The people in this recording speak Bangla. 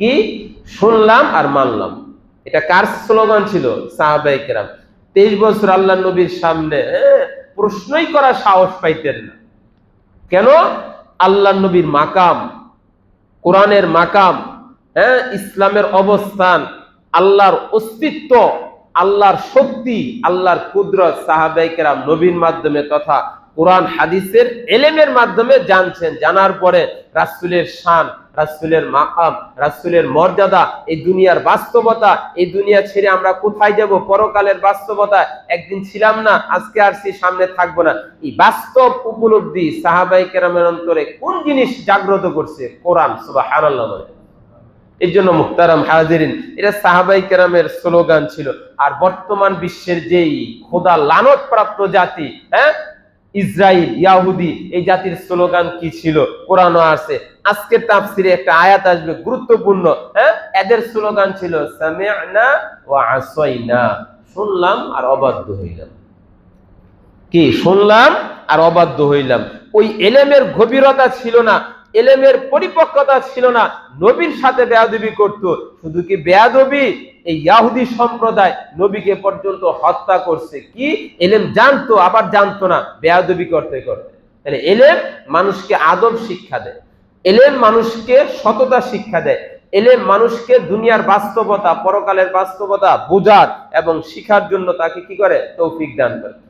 কি? শুনলাম আর মানলাম। এটা কার স্লোগান ছিল? সাহাবাই তেইশ বছর আল্লাহ নবীর সামনে প্রশ্নই করার সাহস পাইতেন না। কেন? আল্লাহ নবীর মাকাম, কোরআনের মাকাম হ্যাঁ ইসলামের অবস্থান, আল্লাহর অস্তিত্ব, আল্লাহর শক্তি, আল্লাহর কুদরত সাহাবাই কেরাম নবীর মাধ্যমে তথা কোরআন, হাদিসের এলেমের মাধ্যমে জানছেন। জানার পরে রাসুলের শান, রাসুলের মাকাম, রাসুলের মর্যাদা, এই দুনিয়ার বাস্তবতা, এই দুনিয়া ছেড়ে আমরা কোথায় যাব? পরকালের বাস্তবতা, একদিন ছিলাম না, আজকে আসছি সামনে থাকব না। এই বাস্তব উপলব্ধি সাহাবাই কেরামের অন্তরে কোন জিনিস জাগ্রত করছে? কোরআন সুবাহ এর জন্য মুক্তারাম হাজিরিন এটা সাহাবাই কেরামের স্লোগান ছিল, আর বর্তমান বিশ্বের যেই খোদা লানত প্রাপ্ত জাতি হ্যাঁ ইসরায়েল ইয়াহুদি, এই জাতির স্লোগান কি ছিল? কোরআনও আছে। আজকের তাফসিরে একটা আয়াত আসবে, গুরুত্বপূর্ণ। হ্যাঁ? এদের স্লোগান ছিল শুনলাম আর অবাধ্য হইলাম। কি? শুনলাম আর অবাধ্য হইলাম। ওই এলেমের গভীরতা ছিল না। এলেমের পরিপক্কতা ছিল না। নবীর সাথে বেয়াদবি করত। শুধু কি বেয়াদবি? এই ইয়াহুদি সম্প্রদায় নবীকে পর্যন্ত হত্যা করছে। কি? এলেম জানতো, আবার জানতো না। বেয়াদবি করতে করতে। তাহলে এলেম মানুষকে আদব শিক্ষা দেয়। এলেম মানুষকে সততা শিক্ষা দেয়। এলেম মানুষকে দুনিয়ার বাস্তবতা, পরকালের বাস্তবতা বোঝার এবং শিখার জন্য তাকে কি করে? তৌফিক দান করে।